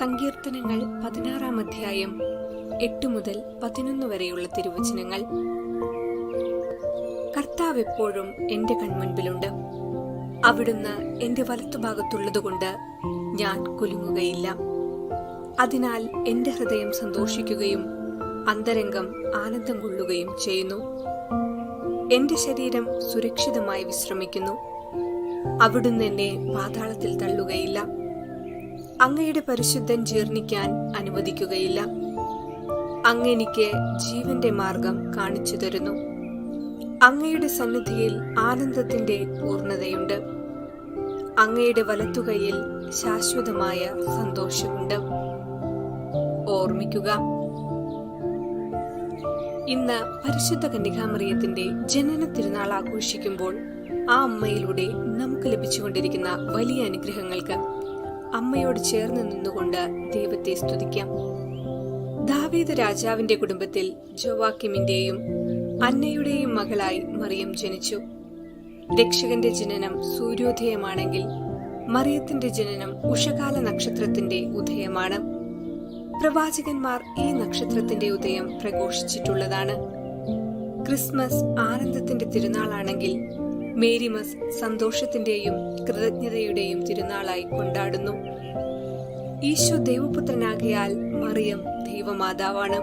സങ്കീർത്തനങ്ങൾ പതിനാറാം അധ്യായം എട്ട് മുതൽ പതിനൊന്ന് വരെയുള്ള തിരുവചനങ്ങൾ. കർത്താവ് എപ്പോഴും എന്റെ കൺമുൻപിലുണ്ട്. അവിടുന്ന് എന്റെ വലത്തുഭാഗത്തുള്ളതുകൊണ്ട് ഞാൻ കുലുങ്ങുകയില്ല. അതിനാൽ എന്റെ ഹൃദയം സന്തോഷിക്കുകയും അന്തരംഗം ആനന്ദം കൊള്ളുകയും ചെയ്യുന്നു. എന്റെ ശരീരം സുരക്ഷിതമായി വിശ്രമിക്കുന്നു. അവിടുന്ന് എന്നെ പാതാളത്തിൽ തള്ളുകയില്ല. അങ്ങയുടെ പരിശുദ്ധൻ ജീർണിക്കാൻ അനുവദിക്കുകയില്ല. അങ്ങെനിക്ക് ജീവന്റെ മാർഗം കാണിച്ചു തരുന്നു. അങ്ങയുടെ സന്നിധിയിൽ ആനന്ദത്തിന്റെ പൂർണതയുണ്ട്. അങ്ങയുടെ വലത്തുകൈയിൽ ശാശ്വതമായ സന്തോഷമുണ്ട്. ഓർമ്മിക്കുക. ഇന്ന് പരിശുദ്ധ കന്യകാമറിയത്തിന്റെ ജനന തിരുനാൾ ആഘോഷിക്കുമ്പോൾ ആ അമ്മയിലൂടെ നമുക്ക് ലഭിച്ചുകൊണ്ടിരിക്കുന്ന വലിയ അനുഗ്രഹങ്ങൾക്ക് അമ്മയോട് ചേർന്ന് നിന്നുകൊണ്ട് ദൈവത്തെ സ്തുതിക്കാം. ദാവീദ് രാജാവിന്റെ കുടുംബത്തിൽ ജോവാക്കിമിന്റെയും അന്നയുടെയും മകളായി മറിയം ജനിച്ചു. രക്ഷകന്റെ ജനനം സൂര്യോദയമാണെങ്കിൽ മറിയത്തിന്റെ ജനനം ഉഷകാല നക്ഷത്രത്തിന്റെ ഉദയമാണ്. പ്രവാചകന്മാർ ഈ നക്ഷത്രത്തിന്റെ ഉദയം പ്രഘോഷിച്ചിട്ടുള്ളതാണ്. ക്രിസ്മസ് ആനന്ദത്തിന്റെ തിരുനാളാണെങ്കിൽ മേരിമസ് സന്തോഷത്തിന്റെയും കൃതജ്ഞതയുടെയും തിരുനാളായി കൊണ്ടാടുന്നു. ഈശോ ദൈവപുത്രനാകയാൽ മറിയം ദൈവമാതാവാണ്.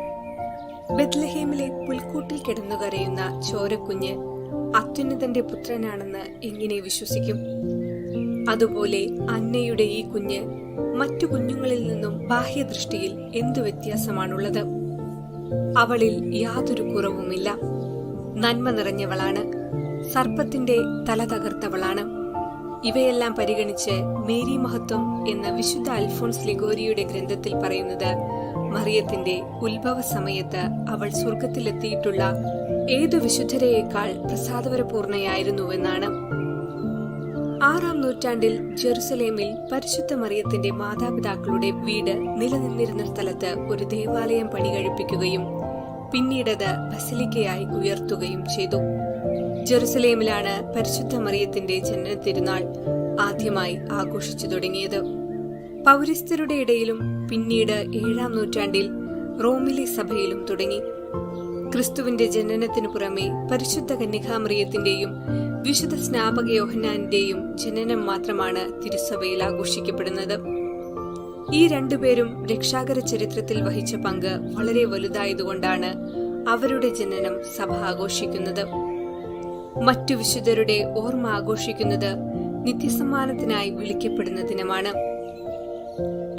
ബെത്ലഹേമിലെ പുൽക്കൂട്ടിൽ കിടന്നു കരയുന്ന ചോരക്കുഞ്ഞ് അത്യുന്നതന്റെ പുത്രനാണെന്ന് എങ്ങനെ വിശ്വസിക്കും? അതുപോലെ അന്നയുടെ ഈ കുഞ്ഞ് മറ്റു കുഞ്ഞുങ്ങളിൽ നിന്നും ബാഹ്യദൃഷ്ടിയിൽ എന്തു വ്യത്യാസമാണുള്ളത്? അവളിൽ യാതൊരു കുറവുമില്ല. നന്മ നിറഞ്ഞവളാണ്. സർപ്പത്തിന്റെ തല തകർത്തവളാണ്. ഇവയെല്ലാം പരിഗണിച്ച് മേരി മഹത്വം എന്ന വിശുദ്ധ അൽഫോൺസ് ലിഗോരിയുടെ ഗ്രന്ഥത്തിൽ പറയുന്നത് മറിയത്തിന്റെ ഉത്ഭവ സമയത്ത് അവൾ സ്വർഗത്തിലെത്തിയിട്ടുള്ള ഏതു വിശുദ്ധരെയേക്കാൾ പ്രസാദപരപൂർണയായിരുന്നുവെന്നാണ്. ആറാം നൂറ്റാണ്ടിൽ ജെറുസലേമിൽ പരിശുദ്ധ മറിയത്തിന്റെ മാതാപിതാക്കളുടെ വീട് നിലനിന്നിരുന്ന സ്ഥലത്ത് ഒരു ദേവാലയം പണികഴിപ്പിക്കുകയും പിന്നീടത് ബസലിക്കയായി ഉയർത്തുകയും ചെയ്തു. ജെറുസലേമിലാണ് പരിശുദ്ധ മറിയത്തിന്റെ ജനന തിരുനാൾ ആദ്യമായി ആഘോഷിച്ചു തുടങ്ങിയത്. പൗരസ്ത്യരുടെ ഇടയിലും പിന്നീട് ഏഴാം നൂറ്റാണ്ടിൽ റോമിലെ സഭയിലും തുടങ്ങി. ക്രിസ്തുവിന്റെ ജനനത്തിനു പുറമെ പരിശുദ്ധ കന്യകാമറിയത്തിന്റെയും വിശുദ്ധ സ്നാപക യോഹന്നാന്റെയും ജനനം മാത്രമാണ് തിരുസഭയിൽ ആഘോഷിക്കപ്പെടുന്നത്. ഈ രണ്ടുപേരും രക്ഷാകര ചരിത്രത്തിൽ വഹിച്ച പങ്ക് വളരെ വലുതായതുകൊണ്ടാണ് അവരുടെ ജനനം സഭ ആഘോഷിക്കുന്നത്. മറ്റു വിശുദ്ധരുടെ ഓർമ്മ ആഘോഷിക്കുന്നത് നിത്യസമ്മാനത്തിനായി വിളിക്കപ്പെടുന്ന ദിനമാണ്.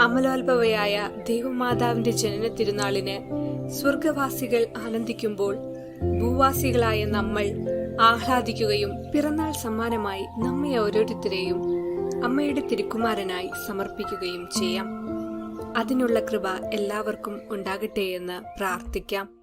അമലോത്ഭവയായ ദൈവമാതാവിന്റെ ജനന തിരുനാളിന് സ്വർഗവാസികൾ ആനന്ദിക്കുമ്പോൾ ഭൂവാസികളായ നമ്മൾ ആഹ്ലാദിക്കുകയും പിറന്നാൾ സമ്മാനമായി നമ്മെ ഓരോരുത്തരെയും അമ്മയുടെ തിരുക്കുമാരനായി സമർപ്പിക്കുകയും ചെയ്യാം. അതിനുള്ള കൃപ എല്ലാവർക്കും ഉണ്ടാകട്ടെ എന്ന് പ്രാർത്ഥിക്കാം.